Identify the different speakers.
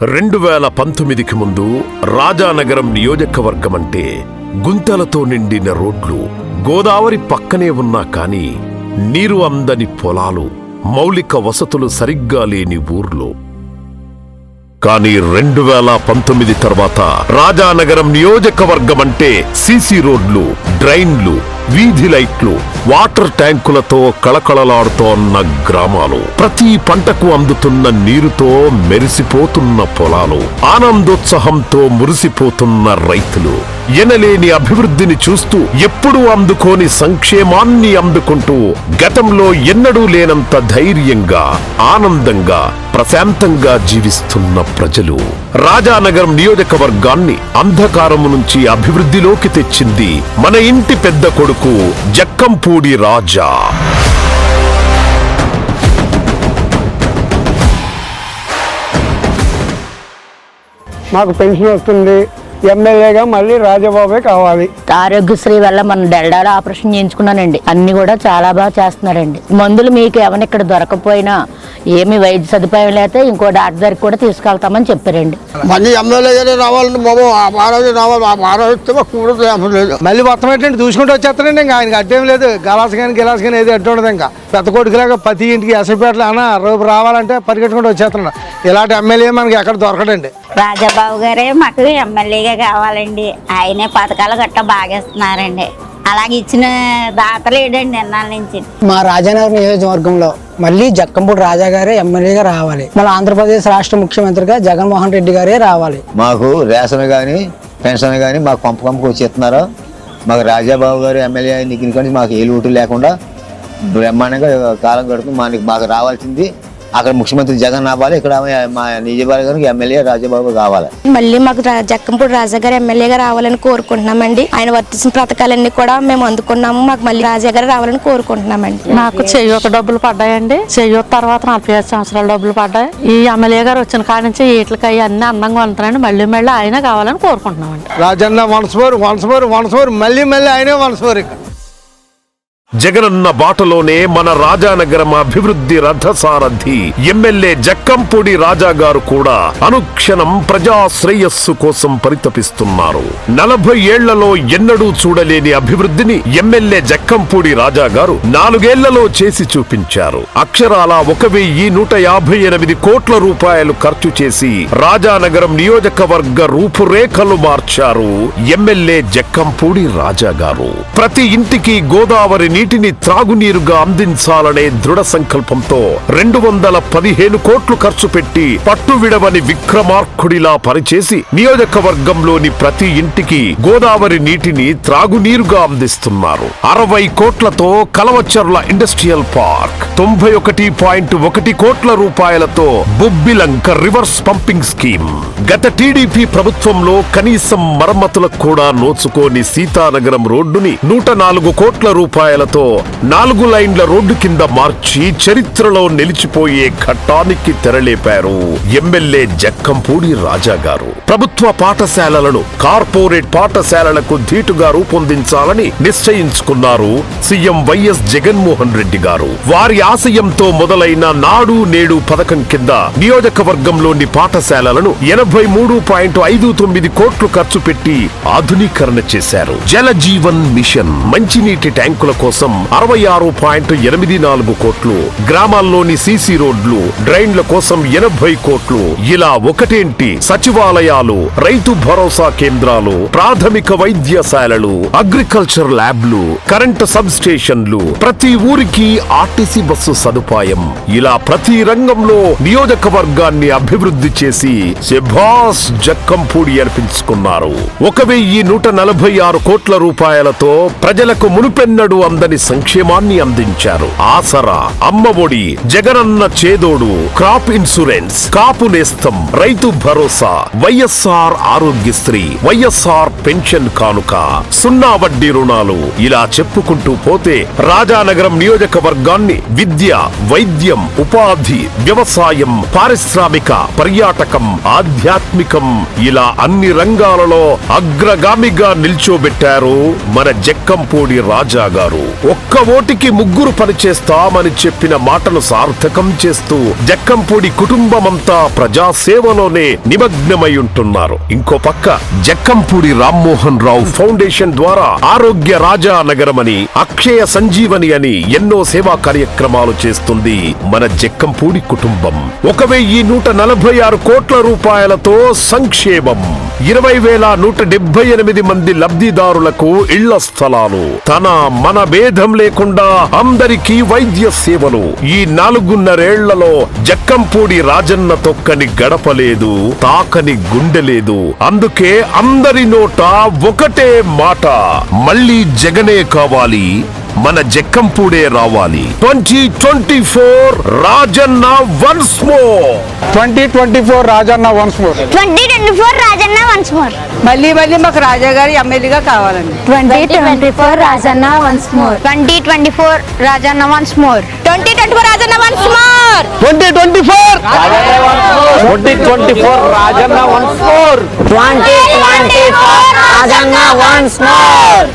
Speaker 1: రెండు వేల పంతొమ్మిదికి ముందు రాజానగరం నియోజకవర్గం అంటే గుంతలతో నిండిన రోడ్లు గోదావరి పక్కనే ఉన్నా కాని నీరు అందని పొలాలు మౌలిక వసతులు సరిగ్గా లేని ఊర్లు. కానీ రెండు వేల పంతొమ్మిది తర్వాత రాజానగరం నియోజకవర్గం అంటే సీసీ రోడ్లు డ్రైన్లు వీధి లైట్లు వాటర్ ట్యాంకులతో కళకళలాడుతోన్న గ్రామాలు. ప్రతి పంటకు అందుతున్న నీరుతో మెరిసిపోతున్న పొలాలు. ఆనందోత్సాహంతో మురిసిపోతున్న రైతులు. ఎనలేని అభివృద్ధిని చూస్తూ ఎప్పుడూ అందుకోని సంక్షేమాన్ని అందుకుంటూ గతంలో ఎన్నడూ లేనంత ధైర్యంగా ఆనందంగా ప్రశాంతంగా జీవిస్తున్న ప్రజలు. రాజానగరం నియోజకవర్గాన్ని అంధకారము నుంచి అభివృద్ధిలోకి తెచ్చింది మన ఇంటి పెద్ద కొడుకు జక్కంపూడి రాజా.
Speaker 2: మాకు పెన్షన్ వస్తుంది. ఎమ్మెల్యేగా మళ్ళీ రాజబాబే కావాలి.
Speaker 3: ఆరోగ్యశ్రీ వల్ల మనం డెల్డాలో ఆపరేషన్ చేయించుకున్నానండి. అన్ని కూడా చాలా బాగా చేస్తున్నారండి. మందులు మీకు ఏమైనా ఇక్కడ దొరకపోయినా ఏమి వైద్య సదుపాయం లేకపోతే ఇంకో డాక్టర్ దగ్గరికి కూడా తీసుకెళ్తామని చెప్పారండి.
Speaker 4: మళ్ళీ ఎమ్మెల్యేగానే రావాలంటే బాబు రావాలి కూడా
Speaker 2: మళ్ళీ మొత్తం ఏంటంటే చూసుకుంటూ వచ్చేస్తానండి ఇంకా. ఆయనకి అడ్డేం లేదు. గలాస్ కానీ గిలాస్ కానీ ఏది అడ్డు ఉండదు ఇంకా. పెద్ద కొడుకులాగా ప్రతి ఇంటికి ఎసపేటలు అన్న రేపు రావాలంటే పరిగెట్టుకుంటూ వచ్చేస్తున్నాడు. ఇలాంటి ఎమ్మెల్యే మనకి ఎక్కడ దొరకడండి.
Speaker 5: రాజాబాబు గారే మాకు ఎమ్మెల్యేగా కావాలండి. ఆయనే పథకాలు గట్ట బాగేస్తున్నారండి. అలాగే ఇచ్చిన దాతలేడండి ఎన్నాళ్ళ నుంచి.
Speaker 6: మా రాజానగర్ నియోజకవర్గంలో మళ్ళీ జక్కంపూడి రాజా గారే ఎమ్మెల్యేగా రావాలి. మన ఆంధ్రప్రదేశ్ రాష్ట్ర ముఖ్యమంత్రిగా జగన్మోహన్ రెడ్డి గారే రావాలి.
Speaker 7: మాకు రేషన్ కానీ పెన్షన్ కానీ మాకు పంప పంపకు వచ్చి ఇస్తున్నారు మాకు రాజాబాబు గారు ఎమ్మెల్యే నిగిన కానీ మాకు ఏ లోటు లేకుండా బ్రహ్మాండంగా కాలం గడుపుతుంది మనకి మాకు రావాల్సింది అక్కడ ముఖ్యమంత్రి జగన్ రావాలి ఇక్కడ మా నిజవర్గానికి ఎమ్మెల్యే రాజాబాబు కావాలి.
Speaker 8: మళ్ళీ మాకు జక్కంపూడి రాజా గారు ఎమ్మెల్యేగా రావాలని కోరుకుంటున్నామండి. ఆయన వర్తించిన పథకాలన్నీ కూడా మేము అందుకున్నాము. మాకు మళ్ళీ రాజా గారు రావాలని కోరుకుంటున్నామండి.
Speaker 9: నాకు చేయూత డబ్బులు పడ్డాయండి. చేయూత తర్వాత నలభై ఐదు సంవత్సరాల డబ్బులు పడ్డాయి. ఈ ఎమ్మెల్యే గారు వచ్చిన కాడి నుంచి వీటికి అవి అన్ని అందంగా ఉంటున్నాయండి. మళ్ళీ మళ్ళీ ఆయన కావాలని కోరుకుంటున్నామండి.
Speaker 2: Rajanna once more once more once more మళ్ళీ మళ్ళీ ఆయనే వన్స్ మోర్ ఇక
Speaker 1: జగనన్న బాటలోనే మన రాజానగరం అభివృద్ధి రథసారథి ఎమ్మెల్యే జక్కంపూడి రాజా గారు కూడా అనుక్షణం ప్రజా శ్రేయస్సు కోసం పరితపిస్తున్నారు. నలభై ఏళ్ళలో ఎన్నడూ చూడలేని అభివృద్ధిని ఎమ్మెల్యే జక్కంపూడి రాజా గారు నాలుగేళ్ళలో చేసి చూపించారు. అక్షరాల ఒక వెయ్యి నూట యాభై ఎనిమిది కోట్ల రూపాయలు ఖర్చు చేసి రాజానగరం నియోజకవర్గ రూపురేఖలు మార్చారు ఎమ్మెల్యే జక్కంపూడి రాజా గారు. ప్రతి ఇంటికి గోదావరి నీటిని త్రాగునీరుగా అందించాలనే దృఢ సంకల్పంతో రెండు వందల పదిహేను కోట్లు ఖర్చు పెట్టి పట్టు విడవని విక్రమార్కుడిలా పనిచేసి నియోజకవర్గంలోని ప్రతి ఇంటికి గోదావరి నీటిని త్రాగునీరుగా అందిస్తున్నారు. అరవై కోట్లతో కలవచర్ల ఇండస్ట్రియల్ పార్క్ తొంభై ఒకటి పాయింట్ ఒకటి కోట్ల రూపాయలతో బొబ్బిలంక రివర్స్ పంపింగ్ స్కీమ్. గత టీడీపీ ప్రభుత్వంలో కనీసం మరమ్మతులకు కూడా నోచుకోని సీతానగరం రోడ్డుని నూట నాలుగు కోట్ల రూపాయల రూపాయలతో నాలుగు లైన్ల రోడ్డు కింద మార్చి చరిత్రలో నిలిచిపోయే ఘట్టానికి తెరలేపారు ఎమ్మెల్యే జక్కంపూడి రాజా గారు. ప్రభుత్వ పాఠశాలలను కార్పొరేట్ పాఠశాలలకు ధీటుగా రూపొందించాలని నిశ్చయించుకున్నారు సీఎం వైఎస్ జగన్మోహన్ రెడ్డి గారు. వారి ఆశయంతో మొదలైన నాడు నేడు పథకం కింద నియోజకవర్గంలోని పాఠశాలలను ఎనభై మూడు పాయింట్ ఐదు తొమ్మిది కోట్లు ఖర్చు పెట్టి ఆధునీకరణ చేశారు. జల జీవన్ మిషన్ మంచినీటి ట్యాంకుల కోసం అరవై ఆరు పాయింట్ ఎనిమిది నాలుగు కోట్లు గ్రామాల్లోని సీసీ రోడ్లు డ్రైన్ల కోసం ఎనభై కోట్లు. ఇలా ఒకటేంటి? సచివాలయాలు రైతు భరోసా కేంద్రాలు ప్రాథమిక వైద్యశాలలు అగ్రికల్చర్ ల్యాబ్లు కరెంటు సబ్ స్టేషన్లు ప్రతి ఊరికి ఆర్టీసీ బస్సు సదుపాయం. ఇలా ప్రతి రంగంలో నియోజకవర్గాన్ని అభివృద్ధి చేసి శభాస్ జక్కంపూడి అనిపించుకున్నారు ఒక వెయ్యి నూట నలభై ఆరు కోట్ల రూపాయలతో ప్రజలకు మునుపెన్నడు అందరి సంక్షేమాన్ని అందించారు. ఆసరా Amma Vodi Jagananna Chedodu crop insurance Kapu Nestham Rythu Bharosa YSR Aarogyasri YSR pension కానుక. సున్నా వడ్డీ రుణాలు ఇలా చెప్పుకుంటూ పోతే రాజానగరం నియోజకవర్గాన్ని విద్య వైద్యం ఉపాధి వ్యవసాయం పారిశ్రామిక పర్యాటకం ఆధ్యాత్మికం ఇలా అన్ని రంగాలలో అగ్రగామిగా నిల్చోబెట్టారు మన జక్కంపూడి రాజా గారు. ఒక్క ఓటికి ముగ్గురు పనిచేస్తామని చెప్పిన మాటను సార్థకం చేస్తూ జక్కంపూడి కుటుంబమంతా ప్రజాసేవలోనే నిమగ్నమై ఉంటున్నారు. ఇంకో పక్క జక్కంపూడి రామ్మోహన్ రావు ఫౌండేషన్ ద్వారా ఆరోగ్య రాజా నగరమని అక్షయ సంజీవని అని ఎన్నో సేవా కార్యక్రమాలు చేస్తుంది మన జక్కంపూడి కుటుంబం. ఒక వెయ్యి నూట నలభై ఆరు కోట్ల రూపాయలతో సంక్షేమం. ఇరవై వేల నూట డెబ్బై ఎనిమిది మంది లబ్ధిదారులకు ఇళ్ళ స్థలాలు. తన మన బే భేదం లేకుండా అందరికీ వైద్య సేవలు. ఈ నాలుగున్నరేళ్ళలో జక్కంపూడి రాజన్న తొక్కని గడపలేదు తాకని గుండెలేదు. అందుకే అందరి నోట ఒకటే మాట మళ్ళీ జగనే కావాలి మన జక్కంపూడే రావాలి. Twenty twenty four Rajanna once more
Speaker 2: twenty twenty four Rajanna once more
Speaker 8: twenty twenty four Rajanna once more
Speaker 9: మళ్ళీ మళ్ళీ మాకు రాజా గారు ఎమ్మెల్యేగా కావాలండి.
Speaker 8: Twenty twenty four Rajanna once more twenty twenty four Rajanna once more twenty twenty four Rajanna once more
Speaker 2: twenty twenty four twenty twenty four Rajanna once more
Speaker 8: twenty twenty four Rajanna once more